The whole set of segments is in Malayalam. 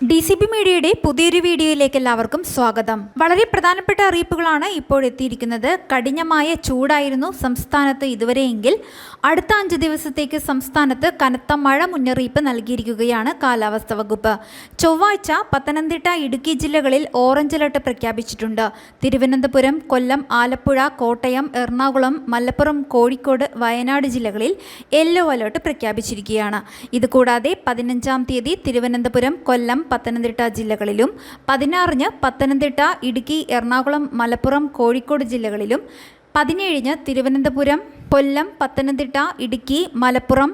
ഡി സി ബി മീഡിയയുടെ പുതിയൊരു വീഡിയോയിലേക്ക് എല്ലാവർക്കും സ്വാഗതം. വളരെ പ്രധാനപ്പെട്ട അറിയിപ്പുകളാണ് ഇപ്പോൾ എത്തിയിരിക്കുന്നത്. കഠിനമായ ചൂടായിരുന്നു സംസ്ഥാനത്ത് ഇതുവരെയെങ്കിൽ. അടുത്ത അഞ്ച് ദിവസത്തേക്ക് സംസ്ഥാനത്ത് കനത്ത മഴ മുന്നറിയിപ്പ് നൽകിയിരിക്കുകയാണ് കാലാവസ്ഥ വകുപ്പ്. ചൊവ്വാഴ്ച പത്തനംതിട്ട ഇടുക്കി ജില്ലകളിൽ ഓറഞ്ച് അലർട്ട് പ്രഖ്യാപിച്ചിട്ടുണ്ട്. തിരുവനന്തപുരം കൊല്ലം ആലപ്പുഴ കോട്ടയം എറണാകുളം മലപ്പുറം കോഴിക്കോട് വയനാട് ജില്ലകളിൽ യെല്ലോ അലർട്ട് പ്രഖ്യാപിച്ചിരിക്കുകയാണ്. ഇതുകൂടാതെ പതിനഞ്ചാം തീയതി തിരുവനന്തപുരം കൊല്ലം പത്തനംതിട്ട ജില്ലകളിലും പതിനാറിന് പത്തനംതിട്ട ഇടുക്കി എറണാകുളം മലപ്പുറം കോഴിക്കോട് ജില്ലകളിലും പതിനേഴിന് തിരുവനന്തപുരം കൊല്ലം പത്തനംതിട്ട ഇടുക്കി മലപ്പുറം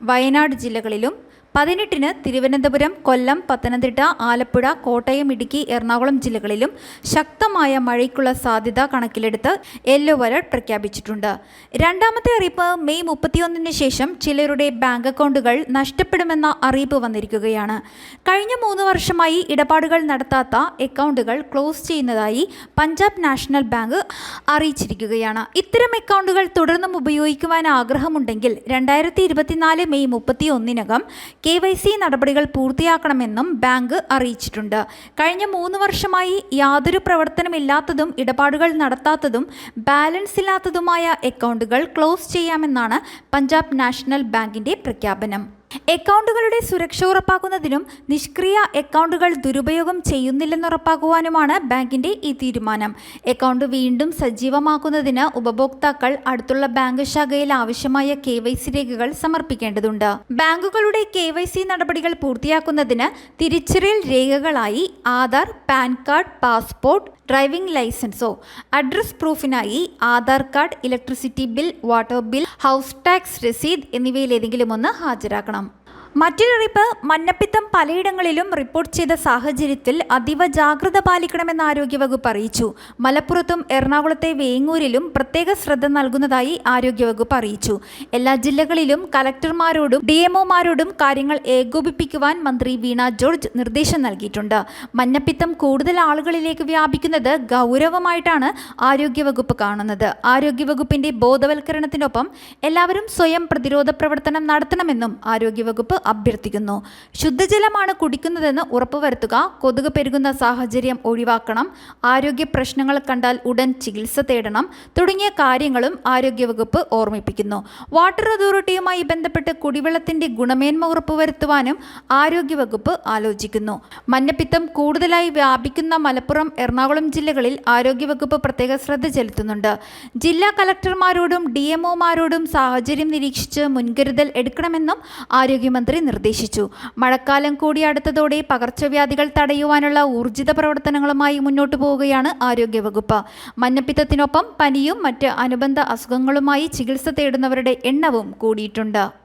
വയനാട് ജില്ലകളിലും പതിനെട്ടിന് തിരുവനന്തപുരം കൊല്ലം പത്തനംതിട്ട ആലപ്പുഴ കോട്ടയം ഇടുക്കി എറണാകുളം ജില്ലകളിലും ശക്തമായ മഴയ്ക്കുള്ള സാധ്യത കണക്കിലെടുത്ത് യെല്ലോ അലർട്ട് പ്രഖ്യാപിച്ചിട്ടുണ്ട്. രണ്ടാമത്തെ അറിയിപ്പ് മെയ് മുപ്പത്തിയൊന്നിന് ശേഷം ചിലരുടെ ബാങ്ക് അക്കൗണ്ടുകൾ നഷ്ടപ്പെടുമെന്ന അറിയിപ്പ് വന്നിരിക്കുകയാണ്. കഴിഞ്ഞ മൂന്ന് വർഷമായി ഇടപാടുകൾ നടത്താത്ത അക്കൗണ്ടുകൾ ക്ലോസ് ചെയ്യുന്നതായി പഞ്ചാബ് നാഷണൽ ബാങ്ക് അറിയിച്ചിരിക്കുകയാണ്. ഇത്തരം അക്കൗണ്ടുകൾ തുടർന്നും ഉപയോഗിക്കുവാൻ ആഗ്രഹമുണ്ടെങ്കിൽ രണ്ടായിരത്തി മെയ് മുപ്പത്തി ഒന്നിനകം കെ വൈ സി നടപടികൾ പൂർത്തിയാക്കണമെന്നും ബാങ്ക് അറിയിച്ചിട്ടുണ്ട്. കഴിഞ്ഞ മൂന്ന് വർഷമായി യാതൊരു പ്രവർത്തനമില്ലാത്തതും ഇടപാടുകൾ നടത്താത്തതും ബാലൻസ് ഇല്ലാത്തതുമായ അക്കൗണ്ടുകൾ ക്ലോസ് ചെയ്യാമെന്നാണ് പഞ്ചാബ് നാഷണൽ ബാങ്കിന്റെ പ്രഖ്യാപനം. അക്കൗണ്ടുകളുടെ സുരക്ഷ ഉറപ്പാക്കുന്നതിനും നിഷ്ക്രിയ അക്കൗണ്ടുകൾ ദുരുപയോഗം ചെയ്യുന്നില്ലെന്ന് ഉറപ്പാക്കുവാനുമാണ് ബാങ്കിന്റെ ഈ തീരുമാനം. അക്കൗണ്ട് വീണ്ടും സജീവമാക്കുന്നതിന് ഉപഭോക്താക്കൾ അടുത്തുള്ള ബാങ്ക് ശാഖയിൽ ആവശ്യമായ കെ രേഖകൾ സമർപ്പിക്കേണ്ടതുണ്ട്. ബാങ്കുകളുടെ കെ നടപടികൾ പൂർത്തിയാക്കുന്നതിന് തിരിച്ചറിയൽ രേഖകളായി Aadhaar PAN card passport driving ലൈസൻസോ address പ്രൂഫിനായി Aadhaar card electricity bill water bill house tax രസീത് എന്നിവയിലേതെങ്കിലും ഒന്ന് ഹാജരാക്കണം. മറ്റൊരറിയിപ്പ് മഞ്ഞപ്പിത്തം പലയിടങ്ങളിലും റിപ്പോർട്ട് ചെയ്ത സാഹചര്യത്തിൽ അതീവ ജാഗ്രത പാലിക്കണമെന്ന് ആരോഗ്യവകുപ്പ് അറിയിച്ചു. മലപ്പുറത്തും എറണാകുളത്തെ വേങ്ങൂരിലും പ്രത്യേക ശ്രദ്ധ നൽകുന്നതായി ആരോഗ്യവകുപ്പ് അറിയിച്ചു. എല്ലാ ജില്ലകളിലും കലക്ടർമാരോടും ഡി എംഒമാരോടും കാര്യങ്ങൾ ഏകോപിപ്പിക്കുവാൻ മന്ത്രി വീണ ജോർജ് നിർദ്ദേശം നൽകിയിട്ടുണ്ട്. മഞ്ഞപ്പിത്തം കൂടുതൽ ആളുകളിലേക്ക് വ്യാപിക്കുന്നത് ഗൗരവമായിട്ടാണ് ആരോഗ്യവകുപ്പ് കാണുന്നത്. ആരോഗ്യവകുപ്പിന്റെ ബോധവൽക്കരണത്തിനൊപ്പം എല്ലാവരും സ്വയം പ്രതിരോധ പ്രവർത്തനം നടത്തണമെന്നും ആരോഗ്യവകുപ്പ് അഭ്യർത്ഥിക്കുന്നു. ശുദ്ധജലമാണ് കുടിക്കുന്നതെന്ന് ഉറപ്പുവരുത്തുക. കൊതുക് പെരുകുന്ന സാഹചര്യം ഒഴിവാക്കണം. ആരോഗ്യ പ്രശ്നങ്ങൾ കണ്ടാൽ ഉടൻ ചികിത്സ തേടണം. തുടങ്ങിയ കാര്യങ്ങളും ആരോഗ്യവകുപ്പ് ഓർമ്മിപ്പിക്കുന്നു. വാട്ടർ അതോറിറ്റിയുമായി ബന്ധപ്പെട്ട് കുടിവെള്ളത്തിന്റെ ഗുണമേന്മ ഉറപ്പുവരുത്തുവാനും ആരോഗ്യവകുപ്പ് ആലോചിക്കുന്നു. മഞ്ഞപ്പിത്തം കൂടുതലായി വ്യാപിക്കുന്ന മലപ്പുറം എറണാകുളം ജില്ലകളിൽ ആരോഗ്യവകുപ്പ് പ്രത്യേക ശ്രദ്ധ ചെലുത്തുന്നുണ്ട്. ജില്ലാ കലക്ടർമാരോടും ഡി എംഒമാരോടും സാഹചര്യം നിരീക്ഷിച്ച് മുൻകരുതൽ എടുക്കണമെന്നും ആരോഗ്യമന്ത്രി നിർദ്ദേശിച്ചു. മഴക്കാലം കൂടി അടുത്തതോടെ പകർച്ചവ്യാധികൾ തടയുവാനുള്ള ഊർജിത പ്രവർത്തനങ്ങളുമായി മുന്നോട്ടു പോവുകയാണ് ആരോഗ്യവകുപ്പ്. മഞ്ഞപ്പിത്തത്തിനൊപ്പം പനിയും മറ്റ് അനുബന്ധ അസുഖങ്ങളുമായി ചികിത്സ തേടുന്നവരുടെ എണ്ണവും കൂടിയിട്ടുണ്ട്.